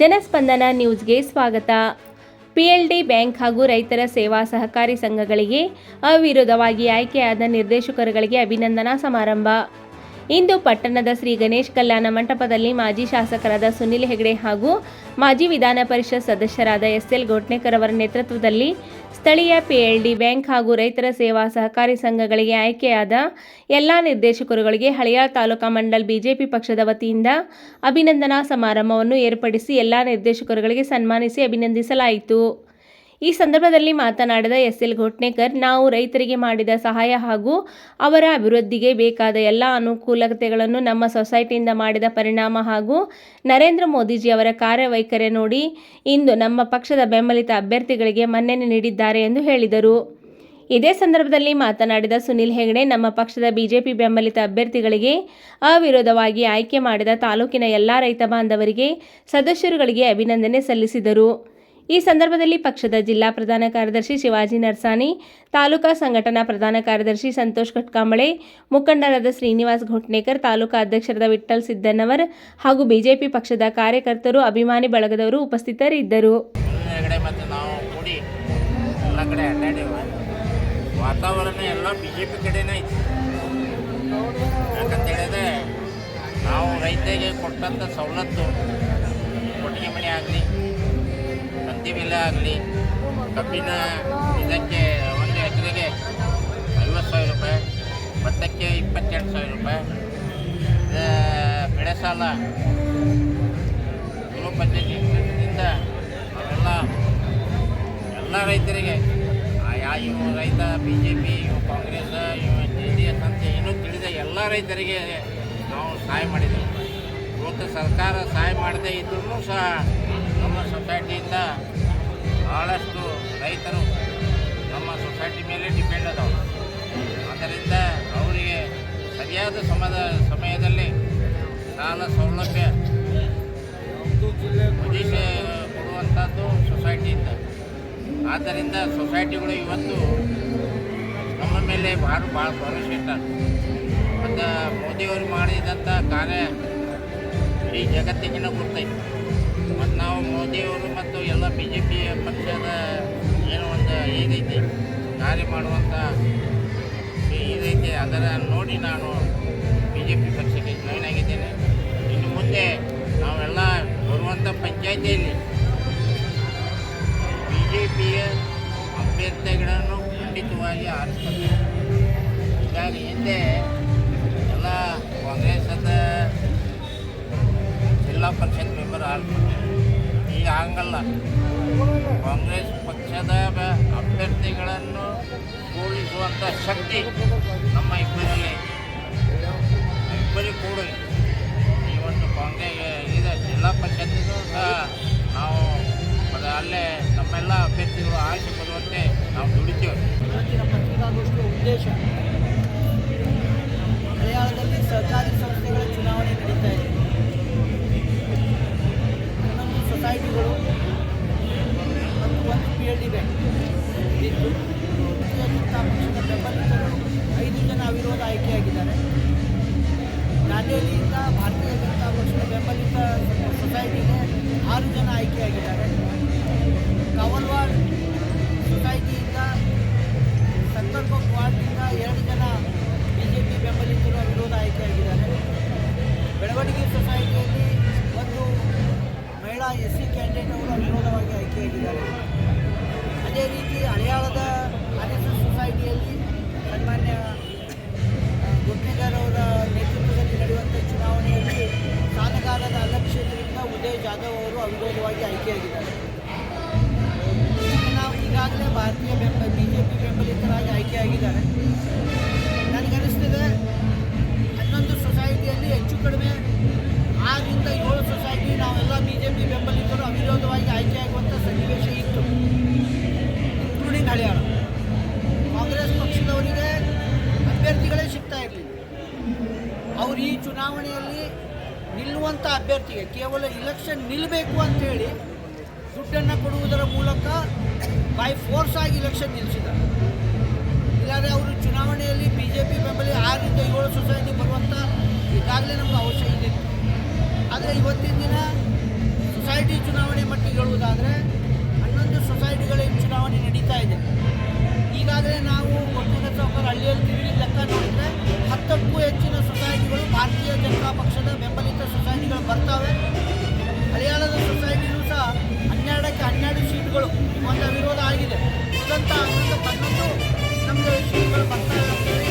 ಜನಸ್ಪಂದನ ನ್ಯೂಸ್ಗೆ ಸ್ವಾಗತ. PLD bank ಹಾಗೂ ರೈತರ ಸೇವಾ ಸಹಕಾರಿ ಸಂಘಗಳಿಗೆ ಅವಿರೋಧವಾಗಿ ಆಯ್ಕೆಯಾದ ನಿರ್ದೇಶಕರುಗಳಿಗೆ ಅಭಿನಂದನಾ ಸಮಾರಂಭ. ಇಂದು ಪಟ್ಟಣದ ಶ್ರೀ ಗಣೇಶ್ ಕಲ್ಯಾಣ ಮಂಟಪದಲ್ಲಿ ಮಾಜಿ ಶಾಸಕರಾದ ಸುನಿಲ್ ಹೆಗಡೆ ಹಾಗೂ ಮಾಜಿ ವಿಧಾನ ಪರಿಷತ್ ಸದಸ್ಯರಾದ ಎಸ್ಎಲ್ ಗೋಟ್ನೇಕರ್ ಅವರ ನೇತೃತ್ವದಲ್ಲಿ ಸ್ಥಳೀಯ ಪಿಎಲ್ಡಿ ಬ್ಯಾಂಕ್ ಹಾಗೂ ರೈತರ ಸೇವಾ ಸಹಕಾರಿ ಸಂಘಗಳಿಗೆ ಆಯ್ಕೆಯಾದ ಎಲ್ಲ ನಿರ್ದೇಶಕರುಗಳಿಗೆ ಹಳೆಯ ತಾಲೂಕಾ ಮಂಡಲ್ ಬಿಜೆಪಿ ಪಕ್ಷದ ವತಿಯಿಂದ ಅಭಿನಂದನಾ ಸಮಾರಂಭವನ್ನು ಏರ್ಪಡಿಸಿ ಎಲ್ಲ ನಿರ್ದೇಶಕರುಗಳಿಗೆ ಸನ್ಮಾನಿಸಿ ಅಭಿನಂದಿಸಲಾಯಿತು. ಈ ಸಂದರ್ಭದಲ್ಲಿ ಮಾತನಾಡಿದ ಎಸ್ ಎಲ್ ಘೋಟ್ನೇಕರ್, ನಾವು ರೈತರಿಗೆ ಮಾಡಿದ ಸಹಾಯ ಹಾಗೂ ಅವರ ಅಭಿವೃದ್ಧಿಗೆ ಬೇಕಾದ ಎಲ್ಲ ಅನುಕೂಲತೆಗಳನ್ನು ನಮ್ಮ ಸೊಸೈಟಿಯಿಂದ ಮಾಡಿದ ಪರಿಣಾಮ ಹಾಗೂ ನರೇಂದ್ರ ಮೋದಿಜಿ ಅವರ ಕಾರ್ಯವೈಖರಿ ನೋಡಿ ಇಂದು ನಮ್ಮ ಪಕ್ಷದ ಬೆಂಬಲಿತ ಅಭ್ಯರ್ಥಿಗಳಿಗೆ ಮನ್ನಣೆ ನೀಡಿದ್ದಾರೆ ಎಂದು ಹೇಳಿದರು. ಇದೇ ಸಂದರ್ಭದಲ್ಲಿ ಮಾತನಾಡಿದ ಸುನಿಲ್ ಹೆಗಡೆ, ನಮ್ಮ ಪಕ್ಷದ ಬಿಜೆಪಿ ಬೆಂಬಲಿತ ಅಭ್ಯರ್ಥಿಗಳಿಗೆ ಅವಿರೋಧವಾಗಿ ಆಯ್ಕೆ ಮಾಡಿದ ತಾಲೂಕಿನ ಎಲ್ಲ ರೈತ ಬಾಂಧವರಿಗೆ ಸದಸ್ಯರುಗಳಿಗೆ ಅಭಿನಂದನೆ ಸಲ್ಲಿಸಿದರು. ಈ ಸಂದರ್ಭದಲ್ಲಿ ಪಕ್ಷದ ಜಿಲ್ಲಾ ಪ್ರಧಾನ ಕಾರ್ಯದರ್ಶಿ ಶಿವಾಜಿ ನರ್ಸಾನಿ ತಾಲೂಕಾ ಸಂಘಟನಾ ಪ್ರಧಾನ ಕಾರ್ಯದರ್ಶಿ ಸಂತೋಷ್ ಕಟ್ಕಾಂಬಳೆ, ಮುಖಂಡರಾದ ಶ್ರೀನಿವಾಸ್ ಘೋಟ್ನೇಕರ್, ತಾಲೂಕಾ ಅಧ್ಯಕ್ಷರಾದ ವಿಠಲ್ ಸಿದ್ದನವರ್ ಹಾಗೂ ಬಿಜೆಪಿ ಪಕ್ಷದ ಕಾರ್ಯಕರ್ತರು, ಅಭಿಮಾನಿ ಬಳಗದವರು ಉಪಸ್ಥಿತರಿದ್ದರು. ವಾತಾವರಣ ಎಲ್ಲ ಬಿ ಜೆ ಪಿ ಕಡೆನೇ ಐತಿ ನಾವು ರೈತರಿಗೆ ಕೊಟ್ಟಂಥ ಸವಲತ್ತು, ಕೊಟ್ಟಿಗೆ ಮನೆ ಆಗಲಿ ಬೆಲೆ ಆಗಲಿ, ಕಬ್ಬಿನ ಇದಕ್ಕೆ ಒಂದು ಎಕರೆಗೆ ಐವತ್ತು ಸಾವಿರ ರೂಪಾಯಿ, ಭತ್ತಕ್ಕೆ ಇಪ್ಪತ್ತೆರಡು ಸಾವಿರ ರೂಪಾಯಿ. ಬೆಳೆ ಸಾಲ ಗೃಹ ನಾವೆಲ್ಲ ಎಲ್ಲ ರೈತರಿಗೆ ಇವು ರೈತ ಬಿ ಜೆ ಪಿ ಇವು ಕಾಂಗ್ರೆಸ್, ಇವು ಜೆ ಡಿ ಎಸ್ ಅಂತ ಏನೂ ತಿಳಿದ ಎಲ್ಲ ರೈತರಿಗೆ ನಾವು ಸಹಾಯ ಮಾಡಿದ್ದೆವು. ಇವತ್ತು ಸರ್ಕಾರ ಸಹಾಯ ಮಾಡದೇ ಇದ್ರೂ ಸಹ ನಮ್ಮ ಸೊಸೈಟಿಯಿಂದ ಭಾಳಷ್ಟು ರೈತರು ನಮ್ಮ ಸೊಸೈಟಿ ಮೇಲೆ ಡಿಪೆಂಡ್ ಅದಾವ ಆದ್ದರಿಂದ ಅವರಿಗೆ ಸರಿಯಾದ ಸಮದ, ಸಮಯದಲ್ಲಿ ಸಾಲ ಸೌಲಭ್ಯ ಒದಗಿಸಿ ಕೊಡುವಂಥದ್ದು ಸೊಸೈಟಿಯಿಂದ ಆದ್ದರಿಂದ ಸೊಸೈಟಿಗಳು ಇವತ್ತು ನಮ್ಮ ಮೇಲೆ ಭಾಳ ಭಾಳ ಭರವಸೆ ಇಟ್ಟಾರೆ ಮತ್ತು ಮೋದಿಯವರು ಮಾಡಿದಂಥ ಕಾರ್ಯ ಇಡೀ ಜಗತ್ತಿಗಿನ ಗೊತ್ತೈತಿ ನಾವು ಮತ್ತು ಎಲ್ಲ ಬಿ ಜೆ ಪಿ ಪಕ್ಷದ ಏನೋ ಒಂದು ಇದೈತಿ ಕಾರ್ಯ ಮಾಡುವಂಥ ಇದೈತಿ ಅದರ ನೋಡಿ ನಾನು ಬಿ ಜೆ ಪಿ ಪಕ್ಷಕ್ಕೆ ಜಾಯ್ನ್ ಆಗಿದ್ದೇನೆ. ಇನ್ನು ಮುಂದೆ ನಾವೆಲ್ಲ ಬರುವಂಥ ಪಂಚಾಯಿತಿಯಲ್ಲಿ ಬಿ ಜೆ ಪಿಯ ಅಭ್ಯರ್ಥಿಗಳನ್ನು ಖಂಡಿತವಾಗಿ ಆರಿಸ್ತಾರೆ ಹೀಗಾಗಿ ಹಿಂದೆ ಎಲ್ಲ ಕಾಂಗ್ರೆಸ್ ಜಿಲ್ಲಾ ಪರಿಷತ್ ಮೆಂಬರ್ ಆರಿಸ್ತಾರೆ ಈಗ ಹಂಗಲ್ಲ ಕಾಂಗ್ರೆಸ್ ಪಕ್ಷದ ಅಭ್ಯರ್ಥಿಗಳನ್ನು ಕೂಡಿಸುವಂಥ ಶಕ್ತಿ ನಮ್ಮ ಇಬ್ಬರಲ್ಲಿ ಇಬ್ಬರಿಗೆ ಕೂಡ. ಈ ಒಂದು ಕಾಂಗ್ರೆಸ್ ಇದೆ ಜಿಲ್ಲಾ ಪರಿಷತ್ತಿಗೂ ಸಹ ನಾವು ಅಲ್ಲೇ ನಮ್ಮೆಲ್ಲ ಅಭ್ಯರ್ಥಿಗಳು ಆಯ್ಕೆ ಬರುವಂತೆ ನಾವು ದುಡಿತೇವೆ. ಉದ್ದೇಶ. ಬ್ಯಾಂಕ್ ಇದ್ದು ಜನತಾ ಪಕ್ಷದ ಬೆಂಬಲಿತರು ಐದು ಜನ ಅವಿರೋಧ ಆಯ್ಕೆಯಾಗಿದ್ದಾರೆ. ದಾಂಡೇಲಿಯಿಂದ ಭಾರತೀಯ ಜನತಾ ಪಕ್ಷದ ಬೆಂಬಲಿತ ಸೊಸೈಟಿಗೆ ಆರು ಜನ ಆಯ್ಕೆಯಾಗಿದ್ದಾರೆ. ಜಾಧವ್ ಅವರು ಅವಿರೋಧವಾಗಿ ಆಯ್ಕೆಯಾಗಿದ್ದಾರೆ. ನಾವು ಈಗಾಗಲೇ ಭಾರತೀಯ ಬೆಂಬಲ ಬಿ ಜೆ ಪಿ ಬೆಂಬಲಿತರಾಗಿ ಆಯ್ಕೆಯಾಗಿದ್ದಾರೆ. ನನಗನಿಸ್ತಿದೆ ಹನ್ನೊಂದು ಸೊಸೈಟಿಯಲ್ಲಿ ಹೆಚ್ಚು ಕಡಿಮೆ ಆರರಿಂದ ಏಳು ಸೊಸೈಟಿ ನಾವೆಲ್ಲ ಬಿ ಜೆ ಪಿ ಬೆಂಬಲಿತರು, ಅವಿರೋಧವಾಗಿ ಆಯ್ಕೆಯಾಗುವಂಥ ಸನ್ನಿವೇಶ ಇತ್ತು. ಇನ್ಕ್ಲೂಡಿಂಗ್ ಹಳೆಯಾಳ ಕಾಂಗ್ರೆಸ್ ಪಕ್ಷದವರಿಗೆ ಅಭ್ಯರ್ಥಿಗಳೇ ಸಿಗ್ತಾ ಇರಲಿಲ್ಲ. ಅವರು ಈ ಚುನಾವಣೆಯಲ್ಲಿ ನಿಲ್ಲುವಂಥ ಅಭ್ಯರ್ಥಿಗೆ ಕೇವಲ ಇಲೆಕ್ಷನ್ ನಿಲ್ಲಬೇಕು ಅಂಥೇಳಿ ದುಡ್ಡನ್ನು ಕೊಡುವುದರ ಮೂಲಕ ಬೈ ಫೋರ್ಸ್ ಆಗಿ ಇಲೆಕ್ಷನ್ ನಿಲ್ಲಿಸಿದ್ದಾರೆ ಇಲ್ಲಾಂದರೆ ಅವರು ಚುನಾವಣೆಯಲ್ಲಿ ಬಿ ಜೆ ಪಿ ಬೆಂಬಲಿ ಆರರಿಂದ ಏಳು ಸೊಸೈಟಿ ಬರುವಂಥ ಈಗಾಗಲೇ ನಮಗೆ ಅವಶ್ಯ ಇದೆ. ಆದರೆ ಇವತ್ತಿನ ದಿನ ಸೊಸೈಟಿ ಚುನಾವಣೆ ಮಟ್ಟಿಗೆ ಹೇಳುವುದಾದರೆ ಹನ್ನೊಂದು ಸೊಸೈಟಿಗಳಲ್ಲಿ ಚುನಾವಣೆ ನಡೀತಾ ಇದೆ. ಈಗಾಗಲೇ ನಾವು ಒಕ್ಕೂಟ ಒಂದು ವಿರೋಧ ಆಗಿದೆ. ಅದಂತ ಹನ್ನೊಂದು ಹನ್ನೊಂದು ನಮ್ಮದು ಶ್ರೀಗಳು ಬರ್ತಾ